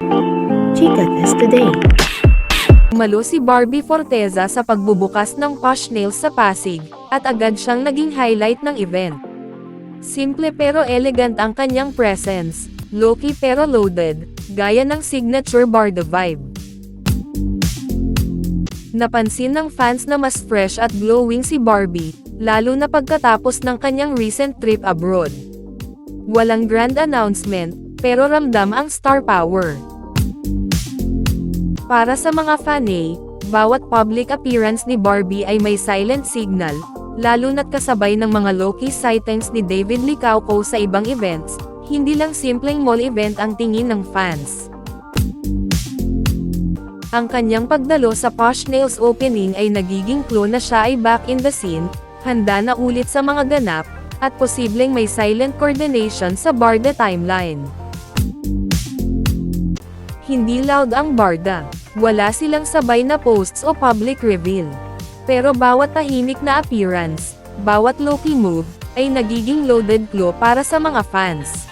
Chika Test Today. Umalo si Barbie Forteza sa pagbubukas ng Posh Nails sa Pasig, at agad siyang naging highlight ng event. Simple pero elegant ang kanyang presence, low-key pero loaded, gaya ng signature Barda vibe. Napansin ng fans na mas fresh at glowing si Barbie, lalo na pagkatapos ng kanyang recent trip abroad. Walang grand announcement, pero ramdam ang star power. Para sa mga fanay, bawat public appearance ni Barbie ay may silent signal, lalo na't kasabay ng mga low-key sightings ni David Licauco sa ibang events, hindi lang simpleng mall event ang tingin ng fans. Ang kanyang pagdalo sa Posh Nails opening ay nagiging clue na siya ay back in the scene, handa na ulit sa mga ganap, at posibleng may silent coordination sa Barda timeline. Hindi loud ang Barda. Wala silang sabay na posts o public reveal. Pero bawat tahimik na appearance, bawat low-key move, ay nagiging loaded clue para sa mga fans.